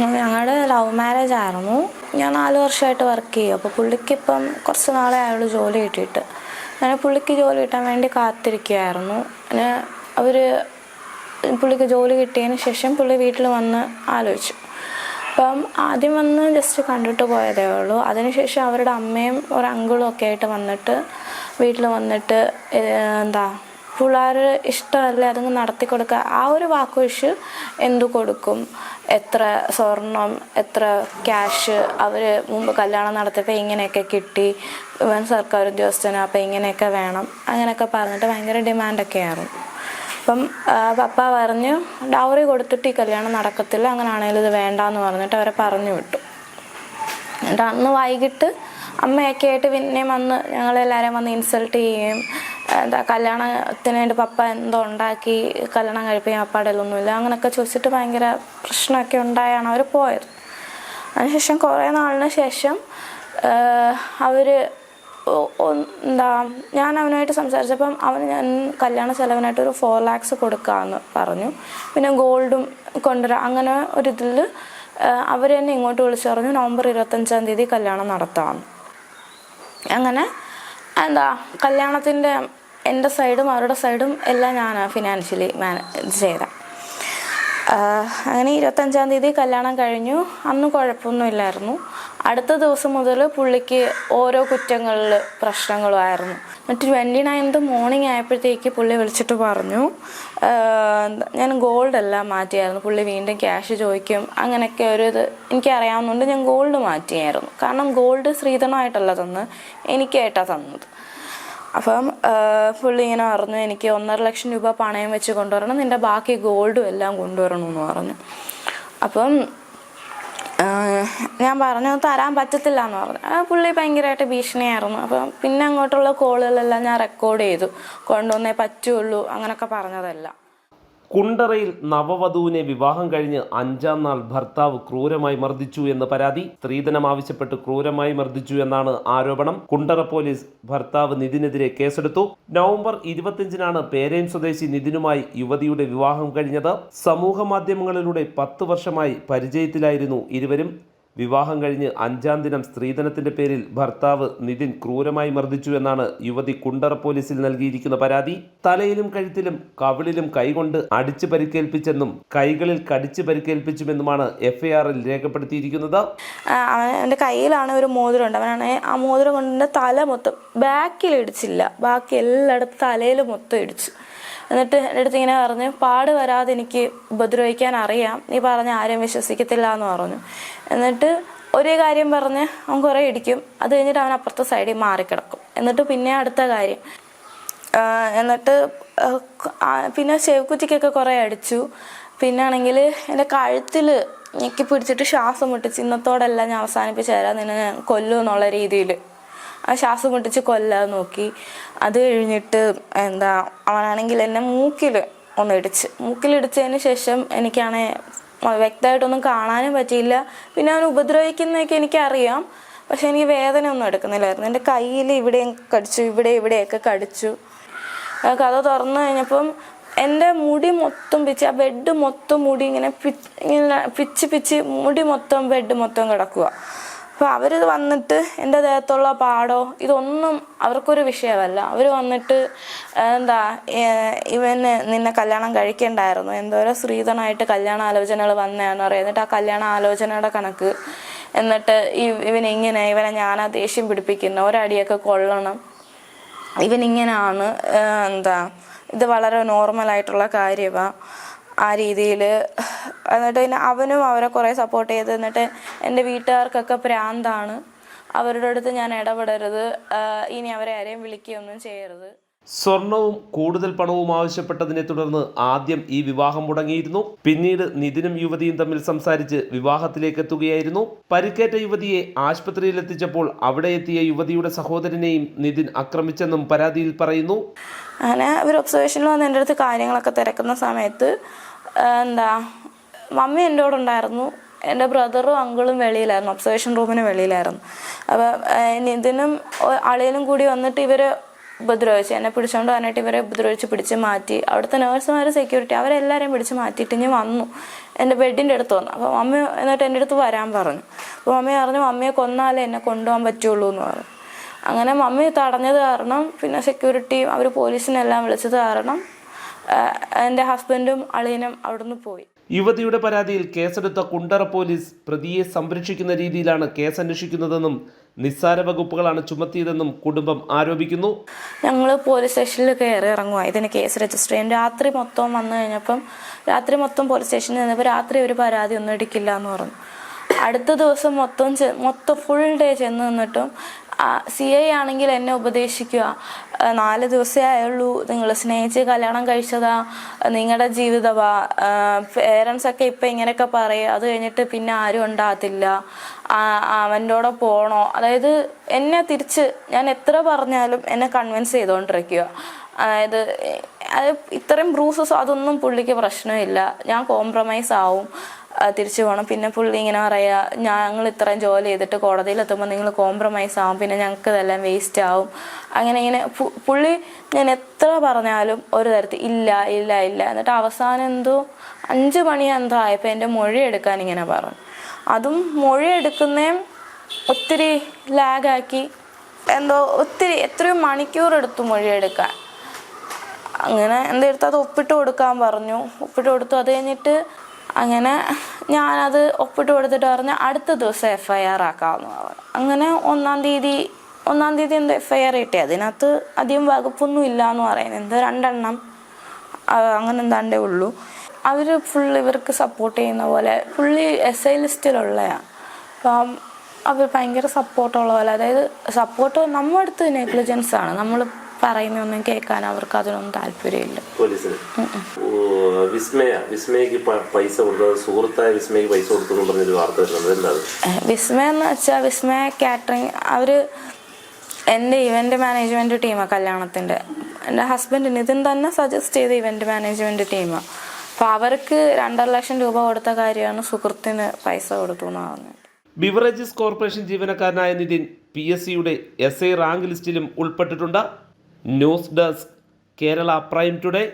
ഞങ്ങളുടെ love marriage ആയിരുന്നു. ഞാൻ നാല് വർഷമായിട്ട് വർക്ക് ചെയ്യും. അപ്പോൾ പുള്ളിക്ക് ഇപ്പം കുറച്ച് നാളെ അയാൾ ജോലി കിട്ടിയിട്ട്. ഞാൻ പുള്ളിക്ക് ജോലി കിട്ടാൻ വേണ്ടി കാത്തിരിക്കുകയായിരുന്നു. പിന്നെ അവർ പുള്ളിക്ക് ജോലി കിട്ടിയതിന് ശേഷം പുള്ളി വീട്ടിൽ വന്ന് ആലോചിച്ചു. അപ്പം ആദ്യം വന്ന് ജസ്റ്റ് കണ്ടിട്ട് പോയതേ ഉള്ളൂ. അതിനുശേഷം അവരുടെ അമ്മയും ഒരു അങ്കിളും ഒക്കെ ആയിട്ട് വന്നിട്ട് വീട്ടിൽ വന്നിട്ട് എന്താ പിള്ളേർ ഇഷ്ടമല്ലേ അതങ്ങ് നടത്തി കൊടുക്കുക? ആ ഒരു വാക്കുവിഷ് എന്തു കൊടുക്കും? എത്ര സ്വർണം എത്ര ക്യാഷ് അവർ മുമ്പ് കല്യാണം നടത്തിയപ്പോൾ ഇങ്ങനെയൊക്കെ കിട്ടി? ഇവൻ സർക്കാർ ഉദ്യോഗസ്ഥന് അപ്പോൾ ഇങ്ങനെയൊക്കെ വേണം? അങ്ങനെയൊക്കെ പറഞ്ഞിട്ട് ഭയങ്കര ഡിമാൻഡൊക്കെ ആയിരുന്നു അപ്പം പപ്പ പറഞ്ഞു ഡൗറി കൊടുത്തിട്ട് ഈ കല്യാണം നടക്കത്തില്ല. അങ്ങനെയാണെങ്കിലും ഇത് വേണ്ടാന്ന് പറഞ്ഞിട്ട് അവരെ പറഞ്ഞു വിട്ടു. എന്നിട്ട് അന്ന് വൈകിട്ട് അമ്മയൊക്കെ ആയിട്ട് പിന്നെയും വന്ന് ഞങ്ങളെല്ലാവരെയും വന്ന് ഇൻസൾട്ട് ചെയ്യുകയും എന്താ കല്യാണത്തിന് വേണ്ടി പപ്പ എന്തോ ഉണ്ടാക്കി കല്യാണം കഴിപ്പിക്കാൻ പപ്പാടെ ഒന്നുമില്ല അങ്ങനെയൊക്കെ ചോദിച്ചിട്ട് ഭയങ്കര പ്രശ്നമൊക്കെ ഉണ്ടായാണ് അവർ പോയത്. അതിനുശേഷം കുറേ നാളിന് ശേഷം അവർ എന്താ ഞാൻ അവനുമായിട്ട് സംസാരിച്ചപ്പം അവൻ ഞാൻ കല്യാണ ചെലവിനായിട്ട് ഒരു ഫോർ ലാക്സ് കൊടുക്കാമെന്ന് പറഞ്ഞു. പിന്നെ ഗോൾഡും കൊണ്ടുവരാം അങ്ങനെ ഒരു ഒരിതിൽ അവർ തന്നെ ഇങ്ങോട്ട് വിളിച്ചു പറഞ്ഞു നവംബർ ഇരുപത്തഞ്ചാം തീയതി കല്യാണം നടത്താമെന്ന് അങ്ങനെ എന്താ കല്യാണത്തിന്റെ എന്റെ സൈഡും അവരുടെ സൈഡും എല്ലാം ഞാനാണ് ഫിനാൻഷ്യലി മാനേജ് ചെയ്ത. അങ്ങനെ ഇരുപത്തഞ്ചാം തീയതി കല്യാണം കഴിഞ്ഞു. അന്ന് കുഴപ്പമൊന്നുമില്ലായിരുന്നു. അടുത്ത ദിവസം മുതൽ പുള്ളിക്ക് ഓരോ കുറ്റങ്ങളിൽ പ്രശ്നങ്ങളുമായിരുന്നു എന്നിട്ട് ട്വന്റി നയൻത് മോർണിംഗ് ആയപ്പോഴത്തേക്ക് പുള്ളി വിളിച്ചിട്ട് പറഞ്ഞു ഞാൻ ഗോൾഡ് എല്ലാം മാറ്റിയായിരുന്നു. പുള്ളി വീണ്ടും ക്യാഷ് ചോദിക്കും. അങ്ങനെയൊക്കെ ഒരു ഇത് എനിക്കറിയാവുന്നതുകൊണ്ട് ഞാൻ ഗോൾഡ് മാറ്റിയായിരുന്നു. കാരണം ഗോൾഡ് സ്ത്രീധനമായിട്ടല്ല തന്ന്. എനിക്കായിട്ടാണ് തന്നത്. അപ്പം പുള്ളി ഇങ്ങനെ പറഞ്ഞു എനിക്ക് ഒന്നര ലക്ഷം രൂപ പണയം വെച്ച് കൊണ്ടുവരണം നിന്റെ ബാക്കി ഗോൾഡും എല്ലാം കൊണ്ടുവരണം എന്ന് പറഞ്ഞു. അപ്പം ഞാൻ പറഞ്ഞു തരാൻ പറ്റത്തില്ല എന്ന് പറഞ്ഞു പുള്ളി ഭയങ്കരമായിട്ട് ഭീഷണിയായിരുന്നു. അപ്പം പിന്നെ അങ്ങോട്ടുള്ള കോളുകളെല്ലാം ഞാൻ റെക്കോർഡ് ചെയ്തു. കൊണ്ടുവന്നേ പറ്റുള്ളൂ അങ്ങനെയൊക്കെ പറഞ്ഞതെല്ലാം. കുണ്ടറയിൽ നവവധുവിനെ വിവാഹം കഴിഞ്ഞ് അഞ്ചാം നാൾ ഭർത്താവ് ക്രൂരമായി മർദ്ദിച്ചു എന്ന് പരാതി. സ്ത്രീധനം ആവശ്യപ്പെട്ട് ക്രൂരമായി മർദ്ദിച്ചു എന്നാണ് ആരോപണം. കുണ്ടറ പോലീസ് ഭർത്താവ് നിതിനെതിരെ കേസെടുത്തു. നവംബർ ഇരുപത്തിയഞ്ചിനാണ് പേരേൻ സ്വദേശി നിതിനുമായി യുവതിയുടെ വിവാഹം കഴിഞ്ഞത്. സമൂഹ മാധ്യമങ്ങളിലൂടെ പത്ത് വർഷമായി പരിചയത്തിലായിരുന്നു ഇരുവരും. വിവാഹം കഴിഞ്ഞ് അഞ്ചാം ദിനം സ്ത്രീധനത്തിന്റെ പേരിൽ ഭർത്താവ് നിതിൻ ക്രൂരമായി മർദ്ദിച്ചു എന്നാണ് യുവതി കുണ്ടറ പോലീസിൽ നൽകിയിരിക്കുന്ന പരാതി. തലയിലും കഴുത്തിലും കവിളിലും കൈകൊണ്ട് അടിച്ചു പരിക്കേൽപ്പിച്ചെന്നും കൈകളിൽ കടിച്ചു പരിക്കേൽപ്പിച്ചുമെന്നുമാണ് എഫ്ഐആറിൽ രേഖപ്പെടുത്തിയിരിക്കുന്നത്. അവന്റെ കയ്യിലാണ് ഒരു മോതിരം ഉണ്ട്. അവനാണ് ആ മോതിരം കൊണ്ട് തല മൊത്തം ബാക്കിൽ ഇടിച്ചില്ല. ബാക്കി എല്ലായിടത്തും തലയിൽ മൊത്തം ഇടിച്ചു. എന്നിട്ട് എന്റെ അടുത്ത് ഇങ്ങനെ പറഞ്ഞ് പാട് വരാതെ എനിക്ക് ഉപദ്രവിക്കാൻ അറിയാം. നീ പറഞ്ഞ ആരും വിശ്വസിക്കത്തില്ല എന്ന് പറഞ്ഞു. എന്നിട്ട് ഒരേ കാര്യം പറഞ്ഞ് അവൻ കുറേ ഇടിക്കും. അത് കഴിഞ്ഞിട്ട് അവൻ അപ്പുറത്തെ സൈഡിൽ മാറിക്കിടക്കും. എന്നിട്ട് പിന്നെ അടുത്ത കാര്യം. എന്നിട്ട് പിന്നെ ചെവിക്കുറ്റിക്കൊക്കെ കുറേ അടിച്ചു. പിന്നെ ആണെങ്കിൽ എന്റെ കഴുത്തിൽ ഞെക്കി പിടിച്ചിട്ട് ശ്വാസം മുട്ടിച്ച് ഇന്നത്തോടെല്ലാം ഞാൻ അവസാനിപ്പിച്ച് തരാം. നിന്നെ കൊല്ലും എന്നുള്ള രീതിയിൽ. ആ ശ്വാസം മുട്ടിച്ച് കൊല്ലാൻ നോക്കി. അത് കഴിഞ്ഞിട്ട് എന്താ അവനാണെങ്കിൽ എന്നെ മൂക്കിൽ ഒന്ന് ഇടിച്ച്. മൂക്കിലിടിച്ചതിന് ശേഷം എനിക്കാണെ വ്യക്തമായിട്ടൊന്നും കാണാനും പറ്റിയില്ല. പിന്നെ അവൻ ഉപദ്രവിക്കുന്നതൊക്കെ എനിക്കറിയാം. പക്ഷെ എനിക്ക് വേദന ഒന്നും എടുക്കുന്നില്ലായിരുന്നു. എന്റെ കയ്യിൽ ഇവിടെയും കടിച്ചു ഇവിടെ ഇവിടെയൊക്കെ കടിച്ചു. കഥ തുറന്നു കഴിഞ്ഞപ്പം എന്റെ മുടി മൊത്തം പിച്ച് ആ ബെഡ് മൊത്തം മുടി ഇങ്ങനെ പി- ഇങ്ങനെ പിച്ച് പിച്ച് മുടി മൊത്തം ബെഡ് മൊത്തം കിടക്കുക. അപ്പോൾ അവർ വന്നിട്ട് എന്റെ ദേഹത്തുള്ള പാടോ ഇതൊന്നും അവർക്കൊരു വിഷയമല്ല. അവർ വന്നിട്ട് എന്താ ഇവന് നിന്നെ കല്യാണം കഴിക്കണ്ടായിരുന്നു. എന്തോരോ സ്ത്രീധനായിട്ട് കല്യാണ ആലോചനകൾ വന്നതാണെന്ന് പറയുക എന്നിട്ട് ആ കല്യാണ ആലോചനയുടെ കണക്ക് എന്നിട്ട് ഇവനിങ്ങനെ ഇവനെ ഞാനാ ദേഷ്യം പിടിപ്പിക്കുന്നു. ഒരടിയൊക്കെ കൊള്ളണം. ഏഹ് എന്താ ഇത് വളരെ നോർമലായിട്ടുള്ള കാര്യമാണ് ആ രീതിയിൽ എന്നിട്ട് പിന്നെ അവനും അവരെ കുറേ സപ്പോർട്ട് ചെയ്ത് എന്നിട്ട് എന്റെ വീട്ടുകാർക്കൊക്കെ പ്രാന്താണ്. അവരുടെ അടുത്ത് ഞാൻ ഇടപെടരുത്. ഇനി അവരെ ആരെയും വിളിക്കുകയൊന്നും ചെയ്യരുത്. സ്വർണവും കൂടുതൽ പണവും ആവശ്യപ്പെട്ടതിനെ തുടർന്ന് ആദ്യം ഈ വിവാഹം മുടങ്ങിയിരുന്നു. പിന്നീട് നിതിനും യുവതിയും തമ്മിൽ സംസാരിച്ച് വിവാഹത്തിലേക്ക് എത്തുകയായിരുന്നു. പരിക്കേറ്റ യുവതിയെ ആശുപത്രിയിൽ എത്തിച്ചപ്പോൾ അവിടെ എത്തിയ യുവതിയുടെ സഹോദരനെയും നിതിൻ ആക്രമിച്ചെന്നും പരാതിയിൽ പറയുന്നു. അങ്ങനെ ഒരു ഒബ്സർവേഷനിൽ വന്ന് എന്റെ അടുത്ത് കാര്യങ്ങളൊക്കെ തിരക്കുന്ന സമയത്ത് എന്താ മമ്മി എന്റെ കൂടെ ഉണ്ടായിരുന്നു. എന്റെ ബ്രദറും അങ്കിളും വെളിയിലായിരുന്നു. ഒബ്സർവേഷൻ റൂമിന് വെളിയിലായിരുന്നു. അപ്പോൾ നിതിനും അളിയനും കൂടി വന്നിട്ട് ഇവർ ഉപദ്രവിച്ചു. എന്നെ പിടിച്ചുകൊണ്ട് വന്നിട്ട് ഇവരെ ഉപദ്രവിച്ച് പിടിച്ച് മാറ്റി. അവിടുത്തെ നേഴ്സുമാർ സെക്യൂരിറ്റി അവരെല്ലാവരെയും പിടിച്ച് മാറ്റിയിട്ട് ഇനി വന്നു. എന്റെ ബെഡിന്റെ അടുത്ത് വന്നു. അപ്പോൾ മമ്മി എന്നിട്ട് എന്റെ അടുത്ത് വരാൻ പറഞ്ഞു. അപ്പോൾ മമ്മി പറഞ്ഞു മമ്മിയെ കൊന്നാലേ എന്നെ കൊണ്ടുപോകാൻ പറ്റുള്ളൂ എന്ന് പറഞ്ഞു. അങ്ങനെ മമ്മി തടഞ്ഞത് കാരണം പിന്നെ സെക്യൂരിറ്റിയും അവർ പോലീസിനെല്ലാം വിളിച്ചത് കാരണം എന്റെ ഹസ്ബൻഡും അളിയനും അവിടുന്ന് പോയി. യുവതിയുടെ പരാതിയിൽ കേസെടുത്ത കുണ്ടറ പോലീസ് പ്രതിയെ സംരക്ഷിക്കുന്ന രീതിയിലാണ് കേസ് അന്വേഷിക്കുന്നതെന്നും നിസ്സാര വകുപ്പുകളാണ് ചുമത്തിയതെന്നും കുടുംബം ആരോപിക്കുന്നു. ഞങ്ങൾ പോലീസ് സ്റ്റേഷനിൽ കയറി ഇറങ്ങുക ഇതിന് കേസ് രജിസ്റ്റർ ചെയ്യാൻ രാത്രി മൊത്തം വന്നു കഴിഞ്ഞപ്പം രാത്രി മൊത്തം പോലീസ് സ്റ്റേഷനിൽ നിന്നപ്പോൾ രാത്രി ഒരു പരാതി ഒന്നും എടുക്കില്ല എന്ന് പറഞ്ഞു. അടുത്ത ദിവസം മൊത്തം മൊത്തം ഫുൾ ഡേ ചെന്ന് നിന്നിട്ടും സി ഐ ആണെങ്കിൽ എന്നെ ഉപദേശിക്കുക. നാല് ദിവസമേ ആയുള്ളൂ. നിങ്ങൾ സ്നേഹിച്ച് കല്യാണം കഴിച്ചതാ. നിങ്ങളുടെ ജീവിതമാ പേരൻസ് ഒക്കെ ഇപ്പം ഇങ്ങനെയൊക്കെ പറയും. അത് കഴിഞ്ഞിട്ട് പിന്നെ ആരും ഉണ്ടാകത്തില്ല. അവന്റെ കൂടെ പോണോ? അതായത് എന്നെ തിരിച്ച് ഞാൻ എത്ര പറഞ്ഞാലും എന്നെ കൺവിൻസ് ചെയ്തുകൊണ്ടിരിക്കുക അതായത് അത് ഇത്രയും ബ്രൂസസ് അതൊന്നും പുള്ളിക്ക് പ്രശ്നമില്ല. ഞാൻ കോംപ്രമൈസ് ആവും. തിരിച്ചു പോകണം പിന്നെ പുള്ളി ഇങ്ങനെ പറയുക ഞങ്ങൾ ഇത്രയും ജോലി ചെയ്തിട്ട് കോടതിയിൽ എത്തുമ്പോൾ നിങ്ങൾ കോംപ്രമൈസ് ആവും. പിന്നെ ഞങ്ങൾക്ക് ഇതെല്ലാം വേസ്റ്റ് ആവും. അങ്ങനെ ഇങ്ങനെ പുള്ളി ഞാൻ എത്ര പറഞ്ഞാലും ഒരു തരത്തിൽ ഇല്ല ഇല്ല ഇല്ല. എന്നിട്ട് അവസാനം എന്തോ അഞ്ച് മണി എന്തോ ആയപ്പോൾ എന്റെ മൊഴി എടുക്കാൻ ഇങ്ങനെ പറഞ്ഞു. അതും മൊഴി എടുക്കുന്നേം ഒത്തിരി ലാഗാക്കി എന്തോ ഒത്തിരി എത്രയും മണിക്കൂർ എടുത്തു മൊഴി എടുക്കാൻ. അങ്ങനെ എന്റെ അടുത്ത് അത് ഒപ്പിട്ട് കൊടുക്കാൻ പറഞ്ഞു. ഒപ്പിട്ട് കൊടുത്തു. അത് കഴിഞ്ഞിട്ട് അങ്ങനെ ഞാനത് ഒപ്പിട്ട് കൊടുത്തിട്ട് പറഞ്ഞ് അടുത്ത ദിവസം എഫ് ഐ ആർ ആക്കാമെന്ന് പറഞ്ഞു അങ്ങനെ ഒന്നാം തീയതി ഒന്നാം തീയതി എന്തോ എഫ് ഐ ആർ കിട്ടി. അതിനകത്ത് അധികം വകുപ്പൊന്നും ഇല്ല എന്ന് പറയുന്നത് എന്തോ രണ്ടെണ്ണം. അങ്ങനെ എന്താണ്ടേ ഉള്ളൂ. അവർ ഫുൾ ഇവർക്ക് സപ്പോർട്ട് ചെയ്യുന്ന പോലെ പുള്ളി എസ് ഐ ലിസ്റ്റിലുള്ളതാണ് അപ്പം അവർ ഭയങ്കര സപ്പോർട്ടുള്ള പോലെ. അതായത് സപ്പോർട്ട് നമ്മുടെ അടുത്ത് നെഗ്ലിജൻസ് ആണ്. നമ്മൾ പറയുന്നൊന്നും കേൾക്കാൻ അവർക്ക് അതിനൊന്നും താല്പര്യമില്ല. വിസ്മയ വിസ്മയക്ക് പൈസ കൊടുത്തത് സുഹൃത്തായ വിസ്മയക്ക് പൈസ കൊടുത്തു എന്ന് പറഞ്ഞൊരു വാർത്ത വരുന്നത് എന്താ അത് വിസ്മയ എന്ന് വെച്ചാൽ വിസ്മയ കാറ്ററിംഗ് അവർ എന്റെ ഇവന്റ് മാനേജ്മെന്റ് ടീമാണ് കല്യാണത്തിന്റെ. എന്റെ ഹസ്ബൻഡ് നിതിൻ തന്നെ സജസ്റ്റ് ചെയ്ത ഇവന്റ് മാനേജ്മെന്റ് ടീമാണ് അപ്പോൾ അവർക്ക് രണ്ടര ലക്ഷം രൂപ കൊടുത്ത കാര്യമാണ് സുഹൃത്തിന് പൈസ കൊടുത്തു എന്ന് പറഞ്ഞത്. ബിവറേജസ് കോർപ്പറേഷൻ ജീവനക്കാരനായ നിതിൻ പി എസ് സിയുടെ എസ് ഐ റാങ്ക് ലിസ്റ്റിലും ഉൾപ്പെട്ടിട്ടുണ്ട്. News desk Kerala prime today